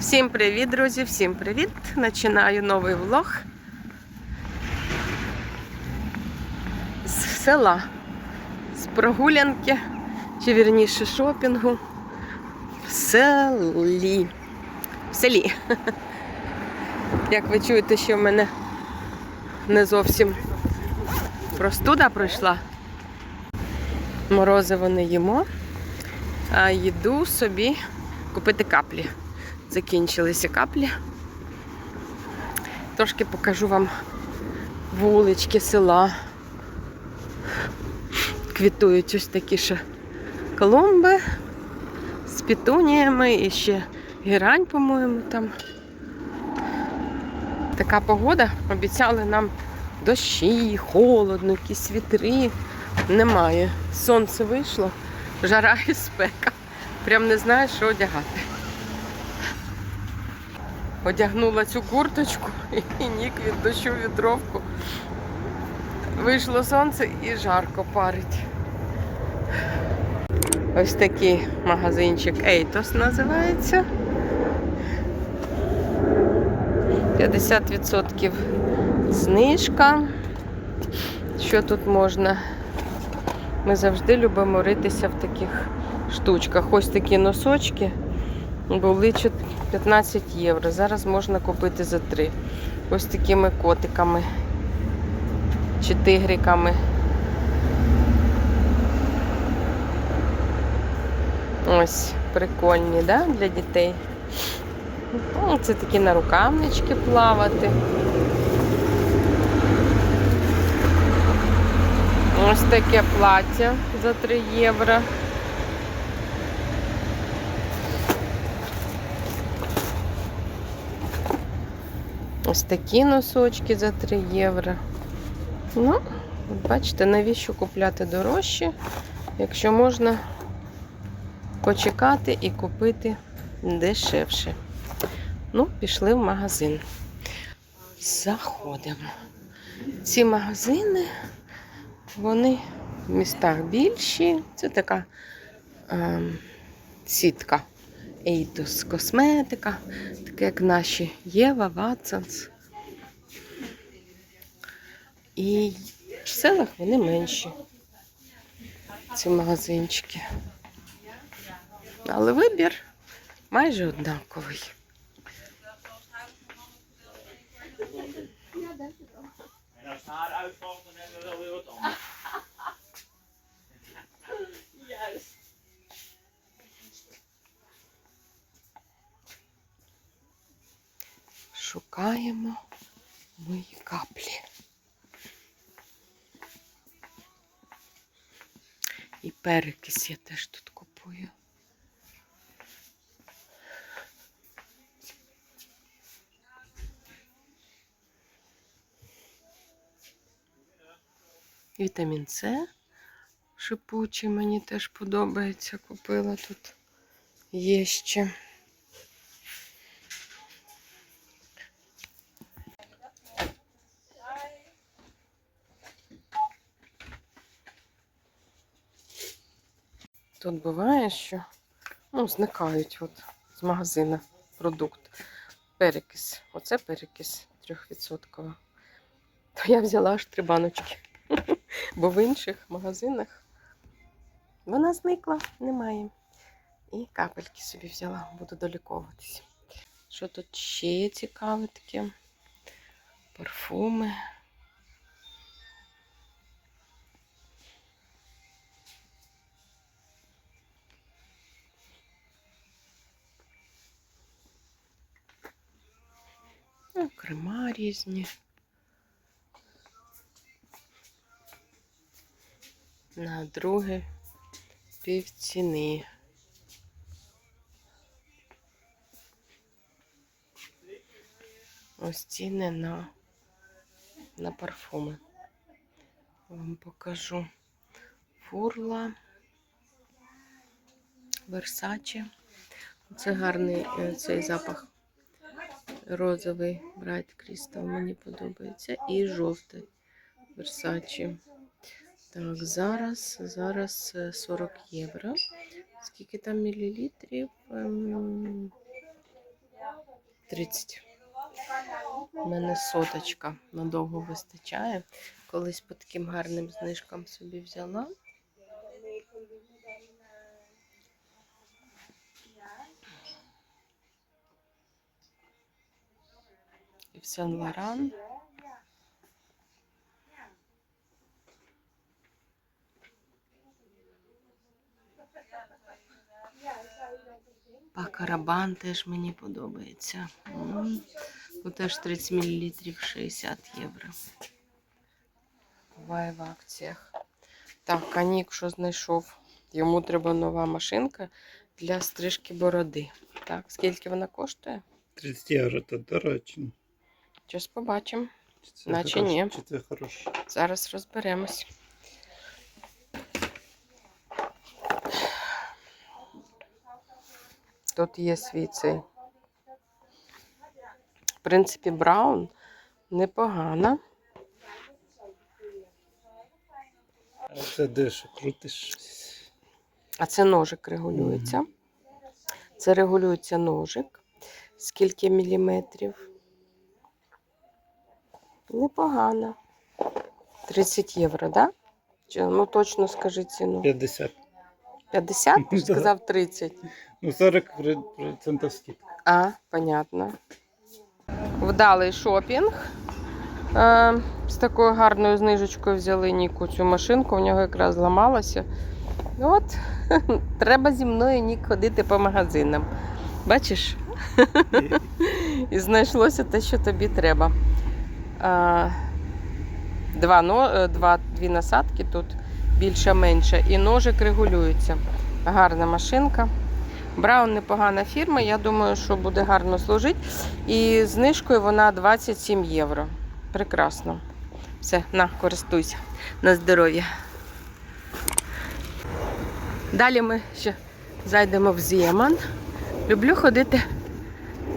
Всім привіт, друзі! Всім привіт! Починаю новий влог з села, з прогулянки, чи вірніше шопінгу в селі. В селі. Як ви чуєте, що в мене не зовсім простуда пройшла. Морозиво не їмо, а їду собі купити каплі. Закінчилися каплі. Трошки покажу вам вулички села. Квітують ось такі ще колумби з петуніями і ще герань, по-моєму, там. Така погода. Обіцяли нам дощі, холодно, якісь вітри. Немає. Сонце вийшло, жара і спека. Прям не знаю, що одягати. Одягнула цю курточку і нік від дощу вітровку. Вийшло сонце і жарко парить. Ось такий магазинчик Ейтос називається. 50% знижка. Що тут можна? Ми завжди любимо ритися в таких штучках. Ось такі носочки були 15 євро. Зараз можна купити за 3. Ось такими котиками чи тигриками. Ось, прикольні, да, для дітей. Ну, Це такі нарукавнички плавати. Ось таке плаття за 3 євро. Ось такі носочки за 3 євро. Ну, бачите, навіщо купляти дорожче, якщо можна почекати і купити дешевше. Ну, пішли в магазин. Заходимо. Ці магазини, вони в містах більші. Це така ем, сітка. Ейдос косметика, таке як наші Єва, Ватсонс. І в селах вони менші, ці магазинчики. Але вибір майже однаковий. En Шукаємо мої каплі. І перекис я теж тут купую. Вітамін С шипучий мені теж подобається. Купила тут є ще. Тут буває, що ну, зникають от з магазина продукт. Перекис. Оце перекис 3%. То я взяла аж три баночки. Бо в інших магазинах вона зникла, немає. І капельки собі взяла, буду доліковуватися. Що тут ще є цікаве таке? Парфуми. Різні. На друге півціни. Ось ціни на, на парфуми. Вам покажу фурла, Версаче. Це гарний е, цей запах. Розовий Bright Crystal мені подобається. І жовтий Versace. Так, зараз, зараз е, 40 євро. Скільки там мілілітрів? Ем, 30. У мене соточка надовго вистачає. Колись по таким гарним знижкам собі взяла. І в Сен Лоран. Пакарабан теж мені подобається. Тут теж 30 мл 60 євро. Буває в акціях. Так, Канік, що знайшов? Йому треба нова машинка для стрижки бороди. Так, скільки вона коштує? 30 євро то доречно. Зараз побачимо. Це Наче хороше, ні. Чи це хороше? Зараз розберемось. Тут є свій цей. В принципі, Браун непогана. А це де що крутиш? А це ножик регулюється. Це регулюється ножик. Скільки міліметрів? Непогано. 30 євро? Да? Чи, ну точно скажи ціну. 50. 50? Ти ж Да. сказав 30. Ну 40% скидка. А, понятно. Вдалий шопінг. Е, з такою гарною знижечкою взяли Ніку цю машинку, в нього якраз зламалася. От, треба зі мною Нік ходити по магазинам. Бачиш? І знайшлося те, що тобі треба. Два, е, два, дві насадки тут більше-менше. І ножик регулюється. Гарна машинка. Браун непогана фірма, я думаю, що буде гарно служити. І знижкою вона 27 євро. Прекрасно. Все, на, користуйся. На здоров'я. Далі ми ще зайдемо в Зєман. Люблю ходити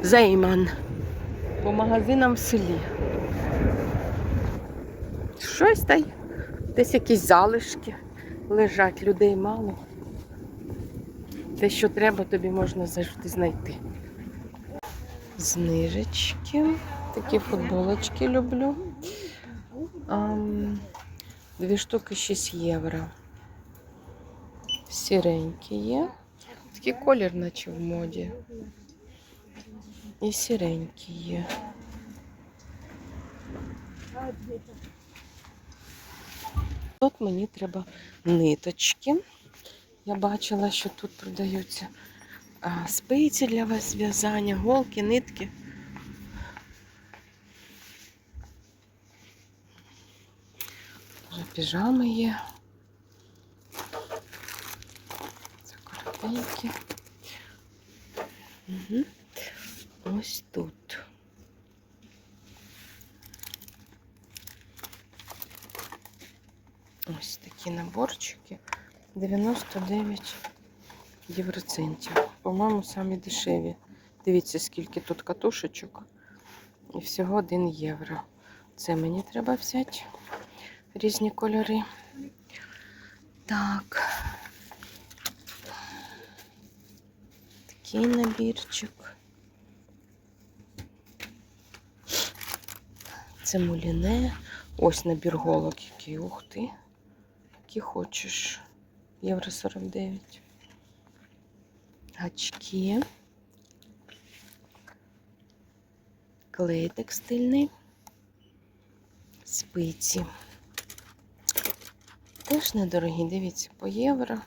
в Зейман по магазинам в селі. Щось та й десь якісь залишки лежать, людей мало. Те, що треба, тобі можна завжди знайти. Знижечки. Такі футболочки люблю. Дві штуки 6 євро. Сіренькі є. Такий колір, наче в моді. І сіренькі є. Тут мені треба ниточки. Я бачила, що тут продаються спиці для вас зв'язання, голки, нитки. Вже піжами є. Це коротенькі. Угу. Ось тут. Ось такі наборчики. 99 євроцентів. По-моєму, самі дешеві. Дивіться, скільки тут катушечок. І всього 1 євро. Це мені треба взяти. Різні кольори. Так. Такий набірчик. Це муліне. Ось набір голок, який ух ти. Які хочеш. Євро 49. Гачки. Клей текстильний. Спиці. Теж недорогі, дивіться, по євро.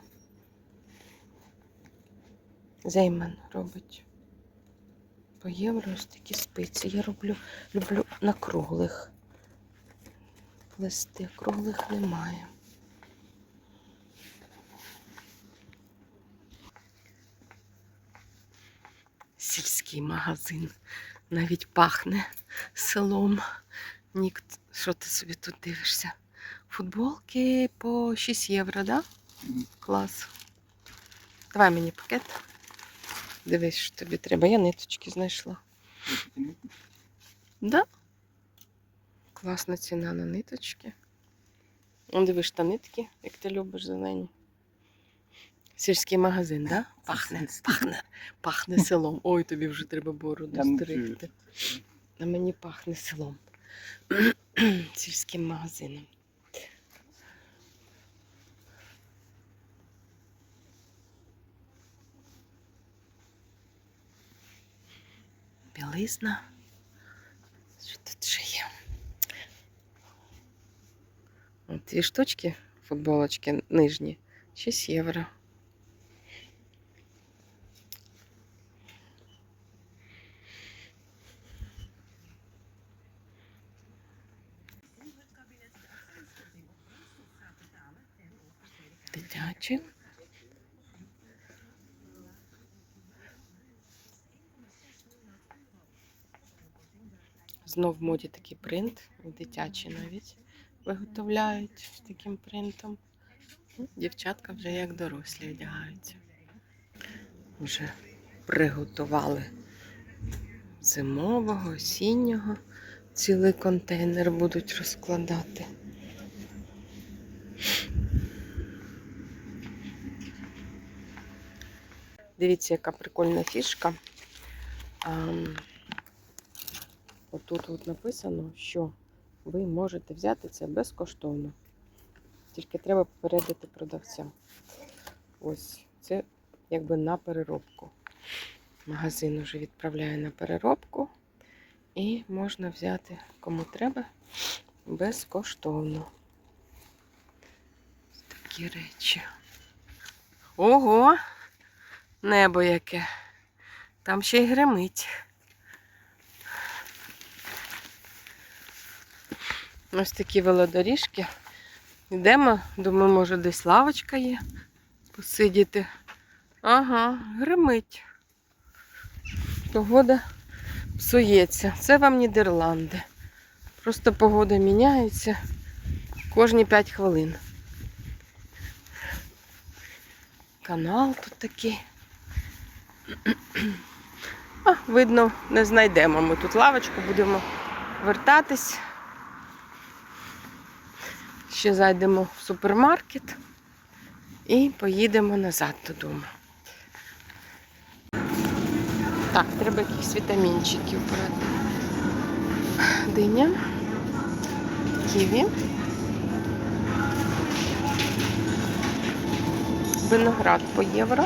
Зеймен робить. По євро ось такі спиці. Я роблю, люблю на круглих. Плести круглих немає. Сільський магазин. Навіть пахне селом. Нік, що ти собі тут дивишся? Футболки по 6 євро, да? Клас. Давай мені пакет. Дивись, що тобі треба. Я ниточки знайшла. Да? Класна ціна на ниточки. Дивиш та нитки, як ти любиш зелені. Сільський магазин, да? Пахне, пахне, пахне селом. Ой, тобі вже треба бороду стригти. А мені пахне селом. Сільським магазином. Білизна. Що тут ще є? Дві штучки футболочки нижні. 6 євро. Дитячі. Знов в моді такий принт, дитячі навіть виготовляють з таким принтом. Ну, Дівчатка вже як дорослі одягаються. Вже приготували зимового, осіннього. Цілий контейнер будуть розкладати. Дивіться, яка прикольна фішка. Отут от написано, що ви можете взяти це безкоштовно. Тільки треба попередити продавця. Ось це якби на переробку. Магазин вже відправляє на переробку. І можна взяти кому треба безкоштовно. Ось Такі речі. Ого! Небо яке. Там ще й гримить. Ось такі велодоріжки. Йдемо, думаю, може десь лавочка є. Посидіти. Ага, гримить. Погода псується. Це вам Нідерланди. Просто погода міняється кожні 5 хвилин. Канал тут такий. А, видно, не знайдемо ми тут лавочку, будемо вертатись. Ще зайдемо в супермаркет і поїдемо назад додому. Так, треба якихось вітамінчиків брати. Диня, ківі, виноград по євро.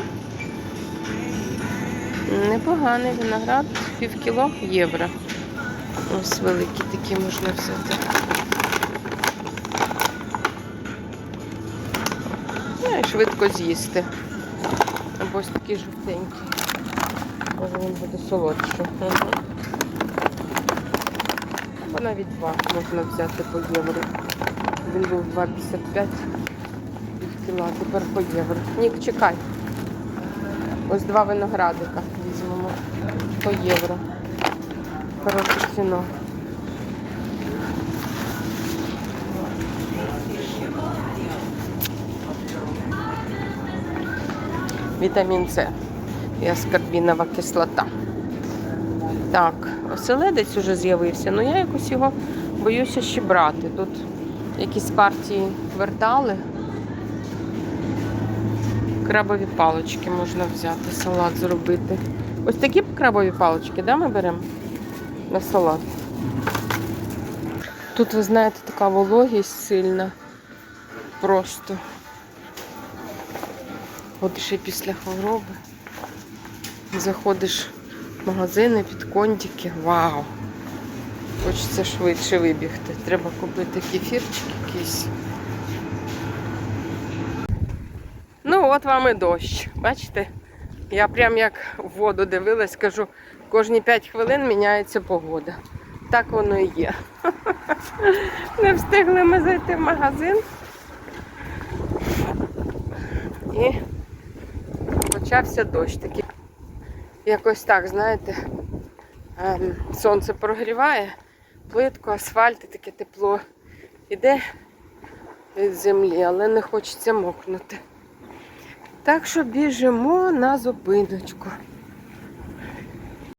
Непоганий виноград, пів кіло євро. Ось великі такі можна взяти. Ну, і швидко з'їсти. Або ось такий жовтенький. Може він буде солодший. Угу. Або навіть два можна взяти по євро. Він був 2,55 пів кіла, тепер по євро. Нік, чекай. Ось два виноградика візьмемо по євро. Хороша ціна. Вітамін С і аскорбінова кислота. Так, оселедець уже з'явився, але я якось його боюся ще брати. Тут якісь партії вертали. Крабові палочки можна взяти, салат зробити. Ось такі крабові палочки, да, ми беремо на салат. Тут, ви знаєте, така вологість сильна. Просто. От ще після хвороби. Заходиш в магазини під кондики. Вау! Хочеться швидше вибігти. Треба купити кефірчик якийсь. От вам і дощ. Бачите? Я прям як в воду дивилась, кажу, кожні 5 хвилин міняється погода. Так воно і є. Не встигли ми зайти в магазин. І почався дощ такий. Якось так, знаєте, ем, сонце прогріває, плитку, асфальт, і таке тепло іде від землі, але не хочеться мокнути. Так що біжимо на зупиночку.